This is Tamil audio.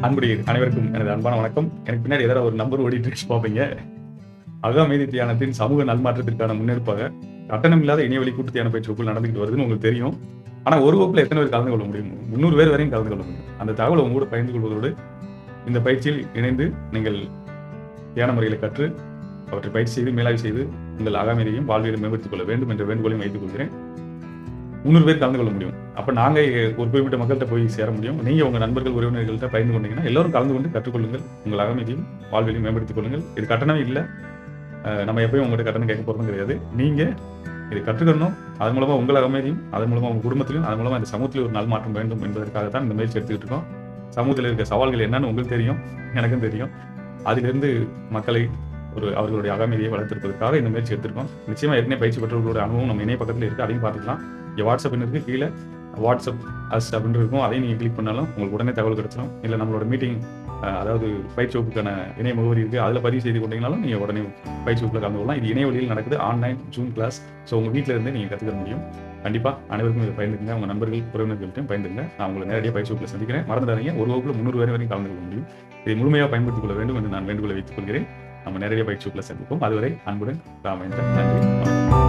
அன்புடைய அனைவருக்கும் எனது அன்பான வணக்கம். எனக்கு பின்னாடி ஏதாவது ஒரு நம்பர் ஓடிட்டு இருக்கு பார்ப்பீங்க. அகமேதி தியானத்தின் சமூக நல்மாற்றத்திற்கான முன்னெடுப்பாக. கட்டணம் இல்லாத இணையவழி கூட்டு தியான பயிற்சி வகுப்பு நடந்துகிட்டு வருதுன்னு உங்களுக்கு தெரியும். ஆனா ஒரு வகுப்புல எத்தனை பேர் கலந்து கொள்ள முடியும்? முந்நூறு பேர் வரையும் கலந்து கொள்ள முடியும். அந்த தகவலை உங்க கூட பகிர்ந்து கொள்வதோடு இந்த பயிற்சியில் இணைந்து நீங்கள் தியான முறைகளை கற்று அவற்றை பயிற்சி செய்து மேலாய்வு செய்து உங்கள் அகாமதியையும் வாழ்வியலை மேம்படுத்திக் கொள்ள வேண்டும் என்ற வேண்டுகோளையும் வைத்துக் கொள்கிறேன். முந்நூறு பேர் கலந்து கொள்ள முடியும். அப்ப நாங்க ஒரு குறிப்பிட்ட மக்கள்கிட்ட போய் சேர முடியும். நீங்க உங்க நண்பர்கள் உறவினர்கள்ட்ட பகிர்ந்து கொண்டீங்கன்னா எல்லாரும் கலந்து கொண்டு கற்றுக்கொள்ளுங்கள். உங்கள் அகமதியும் வாழ்வியலையும் மேம்படுத்திக் கொள்ளுங்கள். இது கட்டணமே இல்லை. நம்ம எப்பயும் உங்கள்கிட்ட கட்டணம் கேட்க போறதும் கிடையாது. நீங்க இதை கற்றுக்கணும். அதன் மூலமா உங்கள் அகமதியும் அதன் மூலமா உங்க குடும்பத்திலும் அதன் மூலமா இந்த சமூகத்தில் ஒரு நல் மாற்றம் வேண்டும் என்பதற்காக தான் இந்த முயற்சி எடுத்துக்கிட்டு இருக்கோம். சமூகத்தில் இருக்க சவால்கள் என்னன்னு உங்களுக்கு தெரியும். எனக்கும் தெரியும். அதிலிருந்து மக்களை ஒரு அவர்களுடைய அகமதியை வளர்த்திருப்பதற்காக இந்த முயற்சி எடுத்திருக்கோம். நிச்சயமா ஏற்கனவே பயிற்சி பெற்றவர்களுடைய அனுபவம் நம்ம இணைய பக்கத்தில் இருக்கு. அதையும் பார்த்துக்கலாம். இங்கே வாட்ஸ்அப் இருக்கு. கீழே வாட்ஸ்அப் அஸ் அப்படின்னு இருக்கும். அதையும் நீங்கள் கிளிக் பண்ணாலும் உங்களுக்கு உடனே தகவல் கிடைச்சிடும் இல்லை நம்மளோட மீட்டிங் அதாவது பயிற்சி வகுப்புக்கான இணைய முகவரி இருக்குது அதில் பதிவு செய்து கொண்டீங்கனாலும் நீங்கள் உடனே பயிற்சி வகுப்பில் கலந்து கொள்ளலாம். இது இணைய வழியில் நடக்குது. ஆன்லைன் ஜூன் கிளாஸ் ஸோ உங்கள் வீட்டில் இருந்தே நீங்கள் கற்றுக்க முடியும். கண்டிப்பாக அனைவருக்கும் இதை பயந்துங்க உங்கள் நண்பர்கள் உறவினர்கள்ட்டையும் பயந்துங்க நான் உங்களை நேரடியாக பயிற்சி வகுப்பில் சந்திக்கிறேன். மறந்துடாதீங்க ஒரு வகுப்பில் முந்நூறு பேர் வரைக்கும் கலந்து கொள்ள முடியும். இதை முழுமையாக பயன்படுத்திக் கொள்ள வேண்டும் என்று நான் வேண்டுகோளை வைத்துக் கொள்கிறேன். நம்ம நேரடியாக பயிற்சி வகுப்பில் சந்திப்போம். அதுவரை அன்புடன் ராமேந்திரன். நன்றி.